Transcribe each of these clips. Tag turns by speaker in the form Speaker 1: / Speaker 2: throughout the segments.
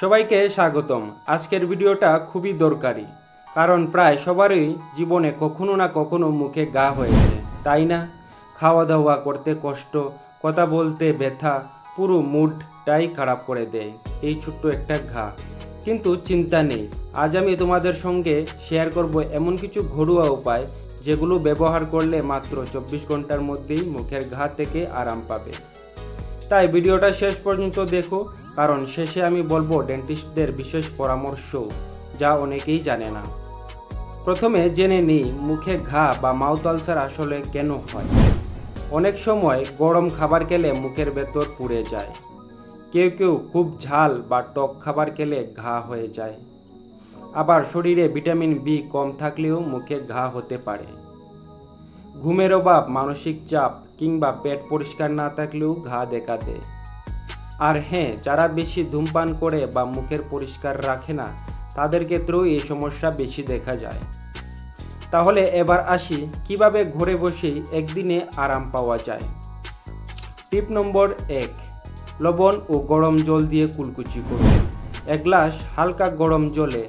Speaker 1: সবাইকে স্বাগতম। আজকের ভিডিওটা খুবই দরকারি, কারণ প্রায় সবারই জীবনে কখনো না কখনো মুখে গা হয়েছে, তাই না? খাওয়া দাওয়া করতে কষ্ট, কথা বলতে ব্যথা, পুরো মুডটাই খারাপ করে দেয়, এই ছোট্ট একটা ঘা। কিন্তু চিন্তা নেই, আজ আমি তোমাদের সঙ্গে শেয়ার করব এমন কিছু ঘরোয়া উপায়, যেগুলো ব্যবহার করলে মাত্র চব্বিশ ঘণ্টার মধ্যেই মুখের ঘা থেকে আরাম পাবে। তাই ভিডিওটা শেষ পর্যন্ত দেখো কারণ শেষে আমি বলব ডেন্টিস্টদের বিশেষ পরামর্শ, যা অনেকেই জানে না। প্রথমে জেনে নিই মুখে ঘা বা মাউথ আলসার আসলে কেন হয়। অনেক সময় গরম খাবার খেলে মুখের ভেতর পুড়ে যায়। কেউ কেউ খুব ঝাল বা টক খাবার খেলে ঘা হয়ে যায়। আবার শরীরে ভিটামিন বি কম থাকলেও মুখে ঘা হতে পারে। ঘুমের অভাব, মানসিক চাপ কিংবা পেট পরিষ্কার না থাকলেও ঘা দেখা দেয়। আর হ্যাঁ যারা বেশি ধূমপান করে বা মুখের পরিষ্কার রাখে না তাদের ক্ষেত্রেও এই সমস্যা বেশি দেখা যায়। তাহলে এবার আসি, কীভাবে ঘরে বসেই একদিনে আরাম পাওয়া যায়? টিপ নম্বর এক, লবণ ও গরম জল দিয়ে কুলকুচি করুন। এক গ্লাস হালকা গরম জলে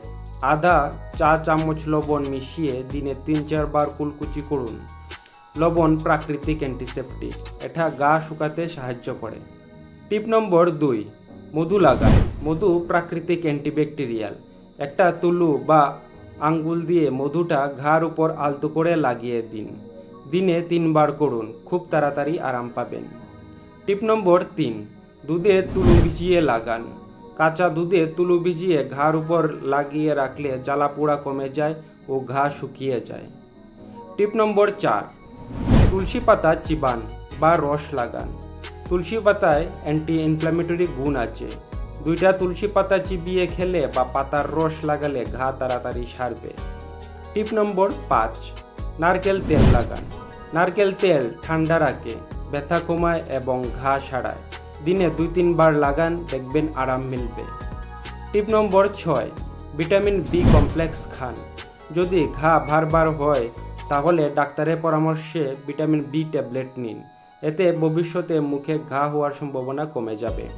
Speaker 1: আধা চা চামচ লবণ মিশিয়ে দিনে তিন চারবার কুলকুচি করুন। লবণ প্রাকৃতিক অ্যান্টিসেপটিক, এটা গা শুকাতে সাহায্য করে। টিপ নম্বর দুই, মধু লাগান। মধু প্রাকৃতিক অ্যান্টিব্যাকটেরিয়াল। একটা তুলু বা আঙ্গুল দিয়ে মধুটা ঘাড় উপর আলতো করে লাগিয়ে দিন। দিনে তিনবার করুন, খুব তাড়াতাড়ি আরাম পাবেন। টিপ নম্বর তিন, দুধে তুলু ভিজিয়ে লাগান। কাঁচা দুধে তুলু ভিজিয়ে ঘাড় উপর লাগিয়ে রাখলে জ্বালা পোড়া কমে যায় ও ঘা শুকিয়ে যায়। টিপ নম্বর চার, তুলসী পাতা চিবান বা রস লাগান। তুলসী পাতায় অ্যান্টি ইনফ্ল্যামেটরি গুণ আছে। দুইটা তুলসী পাতা চিবিয়ে খেলে বা পাতার রস লাগালে ঘা তাড়াতাড়ি সারবে। টিপ নম্বর পাঁচ, নারকেল তেল লাগান। নারকেল তেল ঠান্ডা রাখে, ব্যথা কমায় এবং ঘা সারায়। দিনে দুই তিনবার লাগান, দেখবেন আরাম মিলবে। টিপ নম্বর ছয়, ভিটামিন বি কমপ্লেক্স খান। যদি ঘা বারবার হয়, তাহলে ডাক্তারের পরামর্শে ভিটামিন বি ট্যাবলেট নিন। এতে ভবিষ্যতে মুখে ঘা হওয়ার সম্ভাবনা কমে যাবে।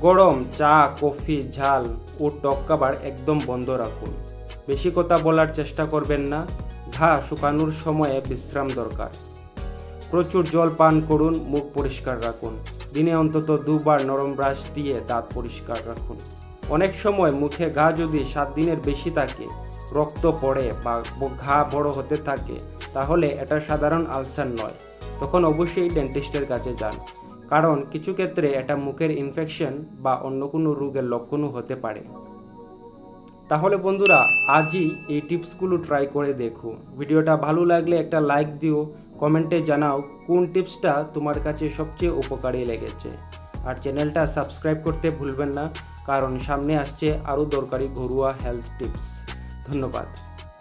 Speaker 1: গরম, চা, কফি, ঝাল ও টক খাবার একদম বন্ধ রাখুন। বেশি কথা বলার চেষ্টা করবেন না। ঘা শুকানোর সময়ে বিশ্রাম দরকার। প্রচুর জল পান করুন, মুখ পরিষ্কার রাখুন। দিনে অন্তত দুবার নরম ব্রাশ দিয়ে দাঁত পরিষ্কার রাখুন। অনেক সময় মুখে ঘা যদি সাত দিনের বেশি থাকে, রক্ত পড়ে বা ঘা বড় হতে থাকে, তাহলে এটা সাধারণ আলসার নয়। তখন অবশ্যই ডেন্টিস্টের কাছে যান। কারণ কিছু ক্ষেত্রে এটা মুখের ইনফেকশন বা অন্য কোনো রোগের লক্ষণও হতে পারে। তাহলে বন্ধুরা, আজই এই টিপসগুলো ট্রাই করে দেখো। ভিডিওটা ভালো লাগলে একটা লাইক দিও কমেন্টে জানাও কোন টিপসটা তোমার কাছে সবচেয়ে উপকারী লেগেছে। আর চ্যানেলটা সাবস্ক্রাইব করতে ভুলবেন না, কারণ সামনে আসছে আরও দরকারি ঘরোয়া হেলথ টিপস ধন্যবাদ।